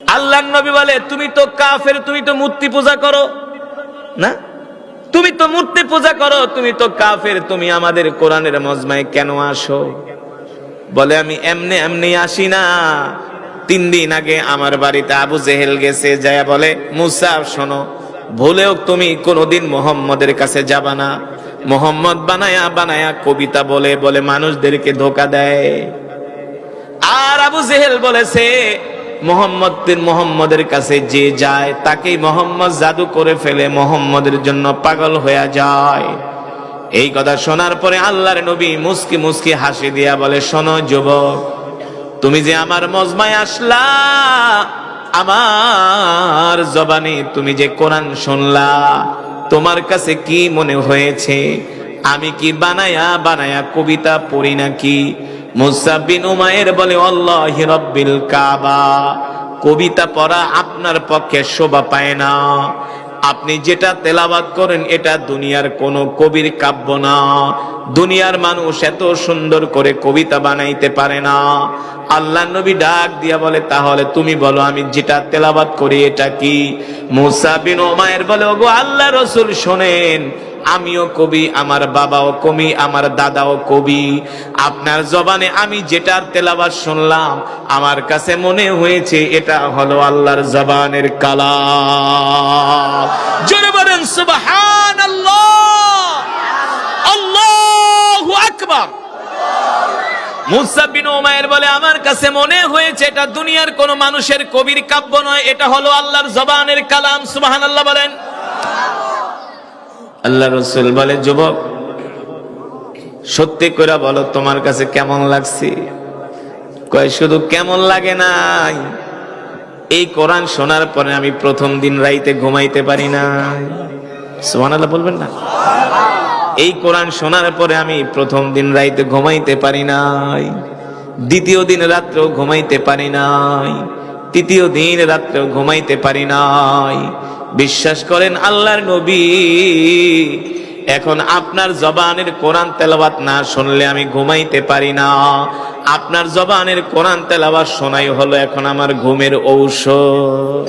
আল্লাহ নবী বলে, তুমি তো কাফের, তুমি তো মূর্তি পূজা করো। না? তুমি তো মূর্তি পূজা করো, তুমি তো কাফের, তুমি আমাদের কোরআনের মজমায় কেন আসো? বলে, আমি এমনি এমনি আসি না। তিন দিন আগে আমার বাড়িতে আবু জেহেল গেছে, যায় বলে, মুসা, শোনো, ভুলেও তুমি কোনোদিন মোহাম্মদের কাছে যাবা না। মোহাম্মদ বানায়া বানায়া কবিতা বলে বলে মানুষদেরকে ধোকা দেয়। আর আবু জেহেল বলেছে মোহাম্মদ মোহাম্মদের কাছে যে যায়, তাকেই মোহাম্মদ জাদু করে ফেলে মোহাম্মদের জন্য পাগল হয়ে যায়। এই কথা শোনার পরে আল্লাহর নবী মুস্কি মুস্কি হাসি দিয়া বলে, শোনো যুবক, তুমি যে আমার মজমায় আসলা, আমার জবানে তুমি যে কোরআন শুনলা, তোমার কাছে কি মনে হয়েছে? আমি কি বানায়া বানায়া কবিতা পড়ি নাকি? মুসা বিন উমায়ের বলে, আল্লাহ রব্বিল কাবা। কবিতা পড়া আপনার পক্ষে শোভা পায় না। আপনি যেটা তেলাবাদ করেন, এটা দুনিয়ার কোন কবির কাব্য না। দুনিয়ার মানুষ এত সুন্দর করে কবিতা বানাইতে পারে না। আল্লাহ নবী ডাক দিয়া বলে, তাহলে তুমি বলো, আমি যেটা তেলাবাদ করি, এটা কি? মুসা বিন ওমায়ের বলে, ওগো, আল্লাহ রসুল শোনেন আমিও কবি, আমার বাবাও কবি, আমার দাদাও কবি। আপনার জবানে আমি যেটার তেলাবাদ শুনলাম, আমার কাছে মনে হয়েছে এটা হলো আল্লাহর জবানের কালা বলেন সুবহান আল্লাহু উমায়ের বলে, আমার কাছে মনে হয়েছে এটা দুনিয়ার কোন মানুষের কবির কাব্য নয়, এটা হলো আল্লাহর জবানের কালাম। সুবহানাল্লাহ বলেন। আল্লাহ রসুল বলে, যুবক, সত্যি করে বলো তোমার কাছে কেমন লাগছে? কয়, শুধু কেমন লাগে নাই। এই কোরআন শোনার পরে আমি প্রথম দিন রাইতে ঘুমাইতে পারি না সুবহানাল্লাহ বলবেন না? এই কোরআন শোনার পরে আমি প্রথম দিন রাইতে ঘুমাইতে পারি নাই। দ্বিতীয় দিন রাত্রেও ঘুমাইতে পারি নাই। তৃতীয় দিন রাত্রেও ঘুমাইতে পারি নাই। বিশ্বাস করেন আল্লাহর নবী। এখন আপনার জবানের কোরআন তেলাবাত না শুনলে আমি ঘুমাইতে পারি না। আপনার জবানের কোরআন তেলাবাত শোনাই হলো এখন আমার ঘুমের ঔষধ।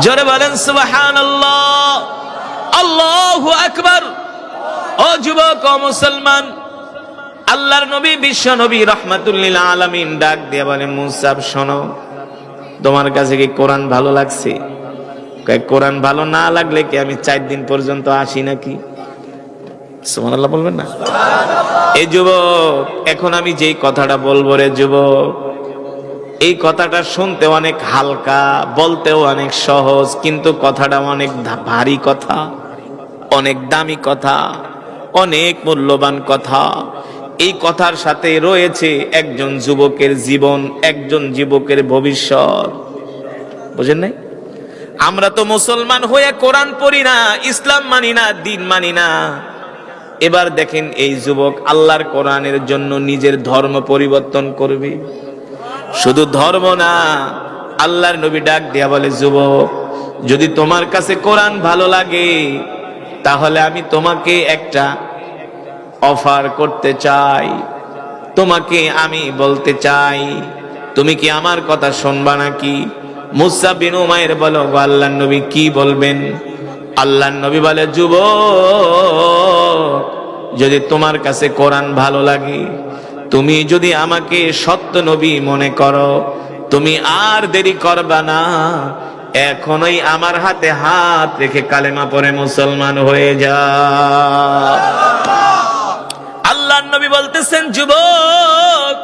জোরে আল্লাহু আকবার। ও যুবক, ও মুসলমান, আল্লাহর নবী, বিশ্ব নবী, রহমাতুল্লিল আলামিন ডাক দিয়ে বলে, মুসাব শোনো, তোমার কাছে কি কোরআন ভালো লাগছে? কোরআন ভালো না লাগলে কি আমি চার দিন পর্যন্ত আসি নাকি? সুবহানাল্লাহ বলবেন না? এই যুবক, এখন আমি যেই কথাটা বলব রে যুবক, এই কথাটা শুনতে অনেক হালকা, বলতেও অনেক সহজ, কিন্তু কথাটা অনেক ভারী কথা, অনেক দামি কথা, অনেক মূল্যবান কথা। এই কথার সাথে রয়েছে একজন যুবকের জীবন, একজন যুবকের ভবিষ্যৎ। বুঝেন নাই? আমরা তো মুসলমান হয়ে কোরআন পড়ি না, ইসলাম মানি না, দিন মানি না। এবার দেখেন এই যুবক আল্লাহর কোরআনের জন্য নিজের ধর্ম পরিবর্তন করবে। শুধু ধর্ম না, আল্লাহর নবী ডাক দেয়া বলে, যুবক, যদি তোমার কাছে কোরআন ভালো লাগে, তাহলে আমি তোমাকে একটা অফার করতে চাই। তোমাকে আমি বলতে চাই, তুমি কি আমার কথা শুনবা নাকি? মুসা বিন উমায়ের বলো আল্লাহ নবী কি বলবেন? আল্লাহ নবী বলে যুব যদি তোমার কাছে কোরআন ভালো লাগে, তুমি যদি আমাকে সত্য নবী মনে করো, তুমি আর দেরি করবা না। এখনই আমার হাতে হাত রেখে কালেমা পরে মুসলমান হয়ে যা। আল্লাহ নবী বলতেছেন, যুবক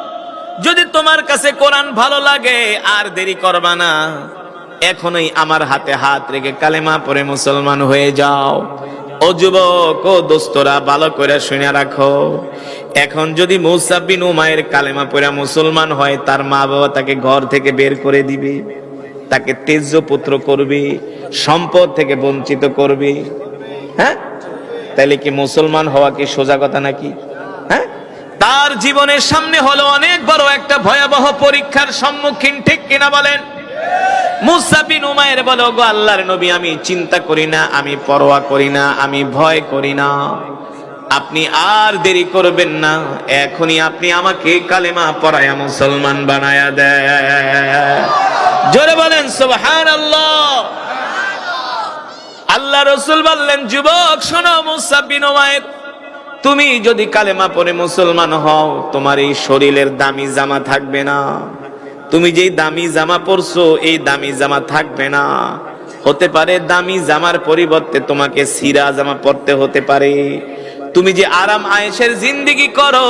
যদি তোমার কাছে কোরআন ভালো লাগে, আর দেরি করবা না। এখনই আমার হাতে হাত রেখে কালেমা পরে মুসলমান হয়ে যাও। ও যুবক, ও দোস্তরা, ভালো করে শুনে রাখো। এখন যদি মুসাবিন উমায়ের কালেমা পড়া মুসলমান হয়, তার মা বাবা তাকে ঘর থেকে বের করে দিবে। তাকে তেজ্য পুত্র করবে, সম্পদ থেকে বঞ্চিত করবে। হ্যাঁ? তাহলে কি মুসলমান হওয়া কি সোজা কথা নাকি? হ্যাঁ? তার জীবনের সামনে হলো অনেক বড় একটা ভয়াবহ পরীক্ষার সম্মুখীন, ঠিক কিনা বলেন? মুসাবিন উমায়ের বলো, গো আল্লাহর নবী, আমি চিন্তা করি না, আমি পরোয়া করি না, আমি ভয় করি না। আপনি আর দেরি করবেন না, এখনই আপনি আমাকে কালেমা পড়ায়া মুসলমান বানায়া দেয় জোরে বলেন সুবহান আল্লাহ আল্লাহ রসুল বললেন, যুবক, শোনো মুসাব বিন ওমায়ের তুমি যদি কালেমা পরে মুসলমান হও, তোমার এই শরীরের দামি জামা থাকবে না। তুমি যেই দামি জামা পরছো, এই দামি জামা থাকবে না। হতে পারে দামি জামার পরিবর্তে তোমাকে সিরা জামা পরতে হতে পারে। তুমি যে আরাম আয়েশের জিন্দিগি করো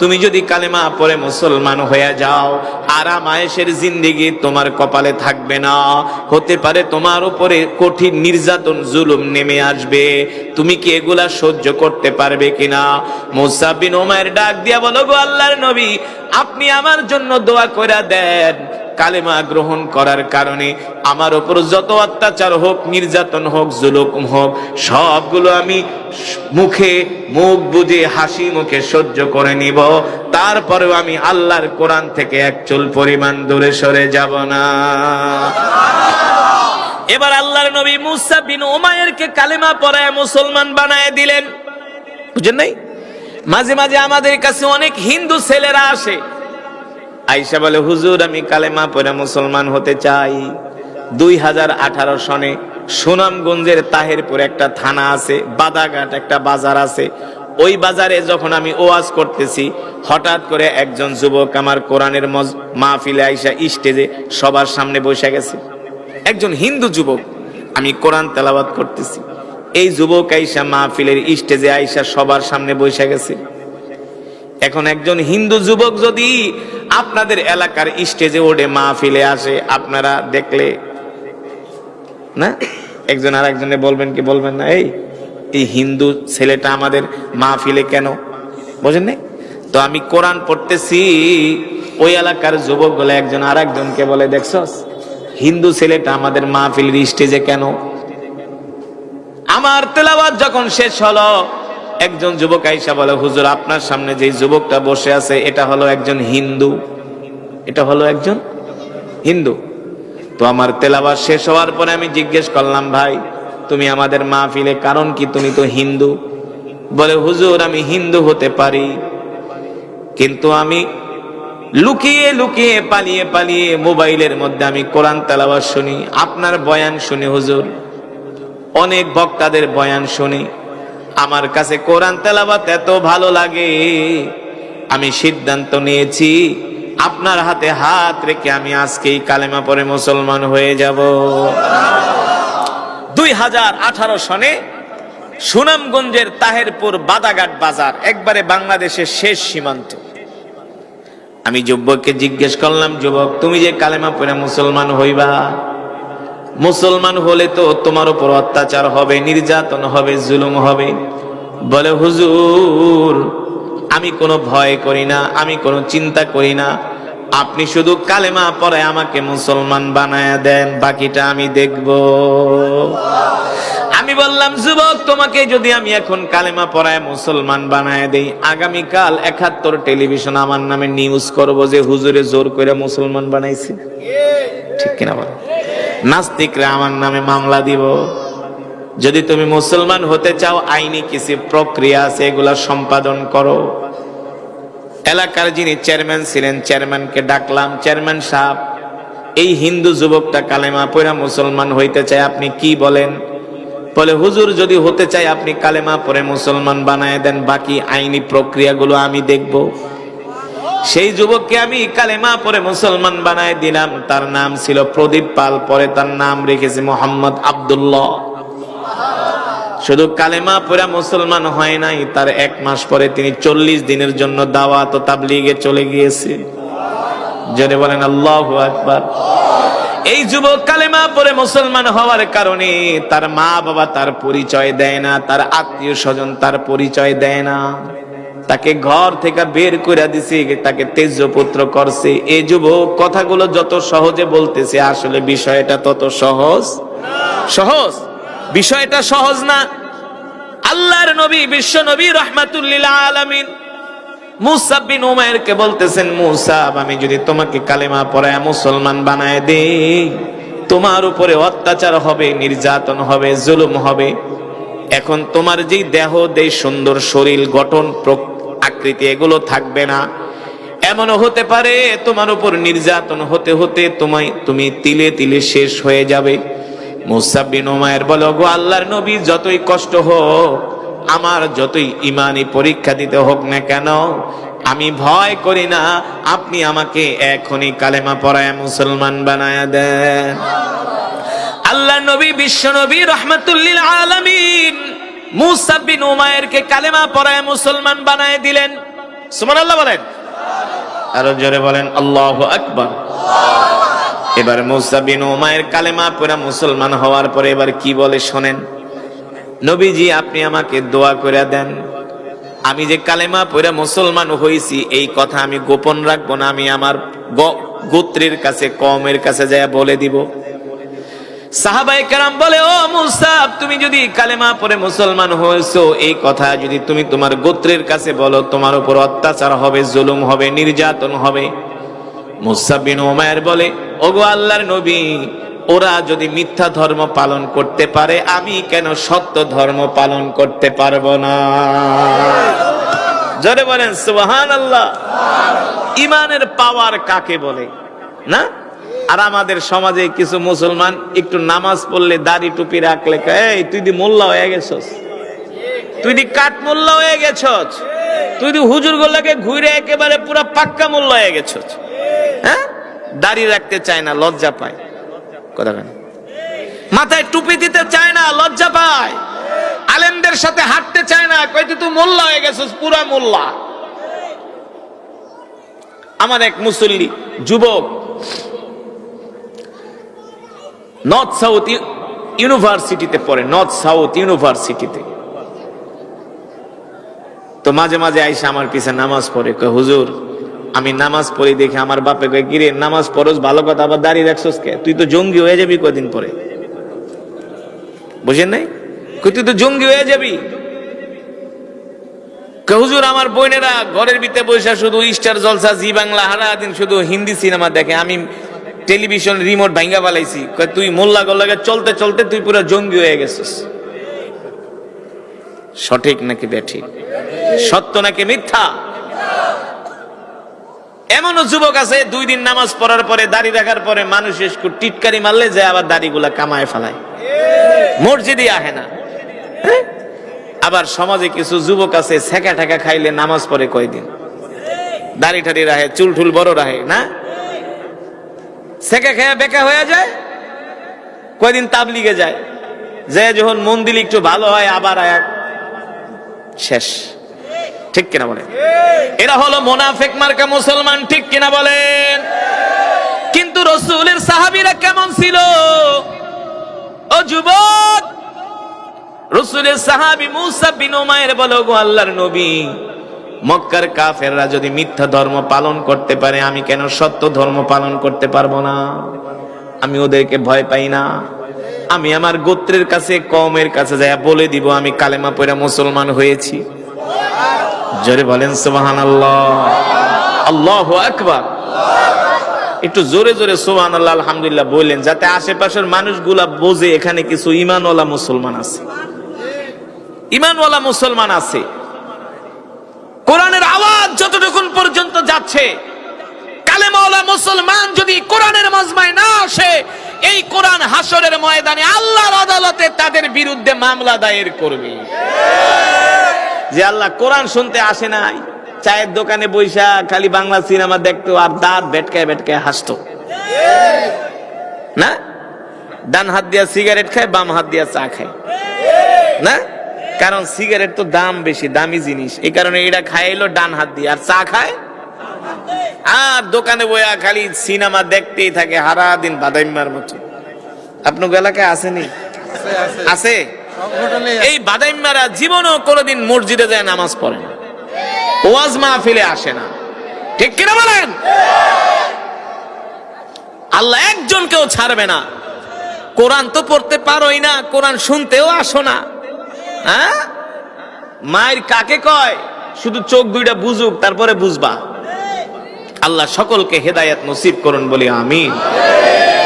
তুমি যদি কালেমা পরে মুসলমান হয়ে যাও, আরাম আয়েশের জিন্দিগি তোমার কপালে থাকবে না। হতে পারে তোমার উপরে কঠিন নির্যাতন, জুলুম নেমে আসবে। তুমি কি এগুলা সহ্য করতে পারবে কিনা? মুসাবিন ওমায়ের ডাক দিয়া বলো গো আল্লাহর নবী, আপনি আমার জন্য দোয়া করে দেন। কালেমা গ্রহণ করার কারণে আমার ওপর যত অত্যাচার হোক, নির্যাতন হোক, জুলুম হোক, সবগুলো আমি মুখে মুখ বুঝে হাসি মুখে সহ্য করে নিব। তারপরেও আমি আল্লাহর কোরআন থেকে একচুল পরিমাণ দূরে সরে যাব না। এবার আল্লাহর নবী মুসা বিন ওমায়েরকে কালেমা পড়ায় মুসলমান বানায় দিলেন। বুঝেন নাই? মাঝে মাঝে আমাদের কাছে অনেক হিন্দু ছেলেরা আসে। আইসা বলে, হুজুর, আমি কালেমা পড়ে মুসলমান হতে চাই। দুই হাজার আঠারো সনে সুনামগঞ্জের তাহেরপুর একটা থানা আছে, বাদাঘাট একটা বাজার আছে। ওই বাজারে যখন আমি ওয়াজ করতেছি, হঠাৎ করে একজন যুবক আমার কোরআনের মাহফিলে আইসা স্টেজে সবার সামনে বসে গেছে। একজন হিন্দু যুবক, আমি কোরআন তেলাবাদ করতেছি। এই যুবক আইসা মাহফিলের স্টেজে আইসা সবার সামনে বসে গেছে। এখন একজন হিন্দু যুবক যদি আপনাদের এলাকার স্টেজে ওঠে মাহফিলে আসে, আপনারা দেখলে, না? একজন আর একজনে বলবেন কি, বলবেন না, এই এই হিন্দু ছেলেটা আমাদের মাহফিলে কেন? বোঝেন নাই? তো আমি কোরআন পড়তেছি, ওই এলাকার যুবক বলে একজন আর একজনকে বলে, দেখছস, হিন্দু ছেলেটা আমাদের মাহফিলের স্টেজে কেন? আমার তেলাওয়াত যখন শেষ হলো একজন যুবক আইসা বলে, হুজুর, আপনার সামনে যে যুবকটা বসে আছে, এটা হলো একজন হিন্দু। এটা হলো একজন হিন্দু। তো আমার তেলাবাস শেষ হওয়ার পরে আমি জিজ্ঞেস করলাম, ভাই, তুমি আমাদের মাহফিলে কারণ কি? তুমি তো হিন্দু। বলে, হুজুর, আমি হিন্দু হতে পারি, কিন্তু আমি লুকিয়ে লুকিয়ে পালিয়ে পালিয়ে মোবাইলের মধ্যে আমি কোরআন তেলাবাস শুনি। আপনার বয়ান শুনি, হুজুর। অনেক বক্তাদের বয়ান শুনি। আমার কাছে কোরআন তেলাবাত এত ভালো লাগে। আমি সিদ্ধান্ত নিয়েছি, আপনার হাতে হাত রেখে আমি আজকেই কালেমা পরে মুসলমান হয়ে যাব। দুই হাজার আঠারো সনে সুনামগঞ্জের তাহেরপুর বাদাঘাট বাজার একবারে বাংলাদেশের শেষ সীমান্ত। আমি যুবককে জিজ্ঞেস করলাম, যুবক, তুমি যে কালেমা পরে মুসলমান হইবা? মুসলমান হলে তো তোমার উপর অত্যাচার হবে, নির্যাতন হবে, জুলুম হবে। বলে, হুজুর, আমি কোনো ভয় করি না, আমি কোনো চিন্তা করি না। আপনি শুধু কালেমা পরে আমাকে মুসলমান বানায় দেন, বাকিটা আমি দেখব। আমি বললাম, যুবক, তোমাকে যদি আমি এখন কালেমা পড়ায় মুসলমান বানায় দেই, আগামীকাল একাত্তর টেলিভিশন আমার নামে নিউজ করব যে হুজুরে জোর করে মুসলমান বানাইছে। ঠিক কিনা বল নাস্তিকরা আমার নামে মামলা দিব। যদি তুমি মুসলমান হতে চাও, আইনি কিছু প্রক্রিয়া আছে, এগুলা সম্পাদন করো। এলাকার যিনি চেয়ারম্যান ছিলেন, চেয়ারম্যানকে ডাকলাম, চেয়ারম্যান সাহেব, এই হিন্দু যুবকটা কালেমা পড়া মুসলমান হইতে চায়, আপনি কি বলেন? বলে, হুজুর, যদি হতে চাই আপনি কালেমা পরে মুসলমান বানায় দেন, বাকি আইনি প্রক্রিয়াগুলো আমি দেখব। সেই যুবককে আমি কালেমা পরে মুসলমান বানায় দিলাম। তার নাম ছিল প্রদীপ পাল, পরে তার নাম রেখেছি মোহাম্মদ আব্দুল্লাহ। শুধু কালেমা পরে মুসলমান হয় নাই, তার এক মাস পরে তিনি চল্লিশ দিনের জন্য দাওয়াত তাবলিগে চলে গিয়েছে। জনে বলেন, আল্লাহ আকবার। এই যুবক কালেমা পরে মুসলমান হওয়ার কারণে তার মা বাবা তার পরিচয় দেয় না, তার আত্মীয় স্বজন তার পরিচয় দেয় না। তাকে ঘর থেকে বের করে দিছে, তাকে তেজ পুত্র করছে। এই যুবক কথাগুলো যত সহজে বলতেছে, আসলে বিষয়টা তত সহজ। সহজ? বিষয়টা সহজ না? আল্লাহর নবী, বিশ্ব নবী রহমাতুল্লিল আলামিন মুসা বিন উমায়েরকে বলতেছেন মুসাব আমি যদি তোমাকে কালেমা পড়ায় মুসলমান বানায় দেই, তোমার উপরে অত্যাচার হবে, নির্যাতন হবে, জুলুম হবে। এখন তোমার যেই দেহ দেহ সুন্দর শরীর গঠন আকৃতি এগুলো থাকবে না। এমনও হতে পারে তোমার উপর নির্যাতন হতে হতে তোমায় তুমি তিলে তিলে শেষ হয়ে যাবে। মুসাব্বিন ওমায়ের বলো, গো আল্লাহর নবী, যতই কষ্ট হোক, আমার যতই ইমানি পরীক্ষা দিতে হোক না কেন, আমি ভয় করি না, আপনি আমাকে এখনই কালেমা পড়ায় মুসলমান বানায়া দেন। আল্লাহ নবী, বিশ্ব নবী, রহমতুল্লিল আলমিন মুসা বিন উমায়েরকে কালেমা পড়ায় মুসলমান বানায় দিলেন। সুমান আল্লাহ বলেন। আরও জোরে বলেন, আল্লাহ আকবার। এবার মুসাবিন উমায়ের কালেমা পড়া মুসলমান হওয়ার পরে এবার কি বলে শোনেন? নবীজি, আপনি আমাকে দোয়া করে দেন। আমি যে কালেমা পড়ে মুসলমান হয়েছি এই কথা আমি গোপন রাখব না। আমি আমার গোত্রের কাছে কমের কাছে যায় বলে দিব। সাহাবাই বলে, ও তুমি যদি কালেমা পরে মুসলমান হয়েছো, এই কথা যদি তুমি তোমার গোত্রের কাছে বলো, তোমার উপর অত্যাচার হবে, জুলুম হবে, নির্যাতন হবে। বলে, ওগো আল্লাহর নবী, ওরা যদি মিথ্যা ধর্ম পালন করতে পারে, আমি কেন সত্য ধর্ম পালন করতে পারব না? জোরে বলেন আল্লাহ ইমানের পাওয়ার কাকে বলে? না? আর আমাদের সমাজে কিছু মুসলমান একটু নামাজ পড়লে দাড়ি টুপি রাখলে এই, তুই দি মোল্লা হয়ে গেছস। তুই দি কাঠ মোল্লা হয়ে গেছস। তুই দি হুজুর গোল্লাকে ঘুরে একেবারে পুরো পাক্কা মোল্লা হয়ে গেছস। হ্যাঁ? দাড়ি রাখতে চায় না, লজ্জা পায়। কথা কেন মাথায় টুপি দিতে চায় না, লজ্জা পায়। আলেমদের সাথে হাঁটতে চায় না কই তুই মোল্লা হয়ে গেছস, পুরা মোল্লা। আমার এক মুসল্লি, যুবক নর্থ সাউথ ইউনিভার্সিটিতে পড়ে নর্থ সাউথ ইউনিভার্সিটিতে তো মাঝে মাঝে আইসা আমার পিছে নামাজ পড়ে, কয়, হুজুর, আমি নামাজ পড়ি দেখে আমার বাপে কয়, কিরে, নামাজ পড়স, ভালো কথা, আবার দাঁড়িয়ে রাখছস কে? তুই তো জঙ্গি হয়ে যাবি কদিন পরে? বুঝেন নাই? কই তুই তো জঙ্গি হয়ে যাবি? হুজুর, আমার বোনেরা ঘরের ভিতরে বসে শুধু স্টার জলসা, জি বাংলা হারা দিন শুধু হিন্দি সিনেমা দেখে, আমি টেলিভিশন রিমোট ভাঙ্গা পালাইছি কয়, তুই মোল্লা গোল্লাকে চলতে চলতে তুই পুরো জঙ্গি হয়ে গেছিস। সঠিক নাকি ব্যাঠিক? সত্য নাকি মিথ্যা? এমনও যুবক আছে দুই দিন নামাজ পড়ার পরে দাড়ি রাখার পরে মানুষ টিটকারি মারলে যায় আবার দাড়িগুলা কামায় ফেলায়। মসজিদে আহে না। হ্যাঁ? আবার সমাজে কিছু যুবক আছে সেকা ঠেকা খাইলে নামাজ পড়ে কয়দিন? দাড়ি ঠাড়ি রাহে চুল ঠুল বড় রাহে না? সেকা খেয়ে বেকা হয়ে যায়? কয়দিন তাবলিগে যায়? যে যখন মন্দির একটু ভালো হয়, আবার শেষ। ঠিক কিনা বলেন? এরা হলো মোনাফেক মার্কা মুসলমান, ঠিক কিনা বলেন? কিন্তু রসুলের সাহাবিরা কেমন ছিল? ও যুবক, রসুলের সাহাবী মুসা বিন বলো গো আল্লাহর নবী মক্কার কাফেররা যদি মিথ্যা ধর্ম পালন করতে পারে, আমি কেন সত্য ধর্ম পালন করতে পারব না? আমি ওদেরকে ভয় পাই না। আমি আমার গোত্রের কাছে কমের কাছে যাই বলে দিব, আমি কালেমা পড়া মুসলমান হয়েছি। জোরে বলেন সুবাহান আল্লাহ আল্লাহ আকবার। একটু জোরে জোরে সোহান আল্লাহ আলহামদুলিল্লাহ বললেন, যাতে আশেপাশের মানুষগুলা বোঝে এখানে কিছু ইমানওয়ালা মুসলমান আছে। ইমানওয়ালা মুসলমান আছে। কোরআনের আওয়াজ যতটুকুন পর্যন্ত যাচ্ছে। কালেমাওয়ালা মুসলমান যদি কোরআনের মজমায় না আসে, এই কোরআন হাসরের ময়দানে আল্লাহর আদালতে তাদের বিরুদ্ধে মামলা দায়ের করবে। যে আল্লাহ কোরআন শুনতে আসে নাই, চায়ের দোকানে বৈশা খালি বাংলা সিনেমা দেখতো আর দাঁত বেটকায় বেটকায় হাসতো। না? ডান হাত দিয়া সিগারেট খায়, বাম হাত দিয়া চা খায়। না? কারণ সিগারেট তো দাম বেশি, দামি জিনিস। এই কারণে এটা খাইলো ডান হাত দিয়ে। আর চা খায়? আর দোকানে বইয়া খালি সিনেমা দেখতেই থাকে হারা দিন বাদাইমার মতো। আপনার এলাকায় আসেনি? আছে? এই বাদাইমারা জীবনও কোনোদিন মসজিদে যায় নামাজ পড়ে না। ওয়াজ মাহফিলে আসে না। ঠিক কিনা বলেন? আল্লাহ একজনকেও ছাড়বে না। কোরআন তো পড়তে পারোই না, কোরআন শুনতেও আসো না। হ্যাঁ? মায়ের কাকে কয়? শুধু চোখ দুইটা বুঝুক, তারপরে বুঝবা। আল্লাহ সকলকে হেদায়াত নসিব করুন বলি আমি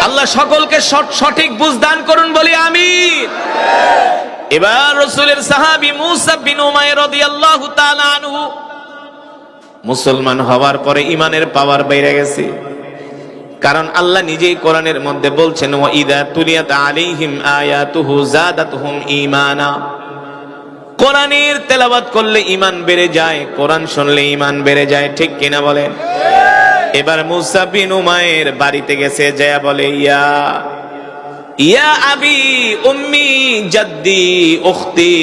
আল্লাহ সকলকে সঠ- সঠিক বুঝ দান করুন বলি আমি এবার রসুলের সাহাবি মুসা বিন উমাইর রাদিয়াল্লাহু তাআলা মুসলমান হওয়ার পরে ইমানের পাওয়ার বেড়ে গেছে। কারণ আল্লাহ নিজেই কোরআনের মধ্যে বলছেন, ওয়া ইদা তুলিয়াত আলাইহিম আয়াতুহু জাদাতুহুম ঈমানা। কোরআনের তেলাবাদ করলে ইমান বেড়ে যায়, কোরআন শুনলে ইমান বেড়ে যায়, ঠিক কিনা বলে এবার মুসাফিন উমায়ের বাড়িতে গেছে জয়া বলে, ইয়া ইয়া আবি উম্মি জাদ্দি উখতি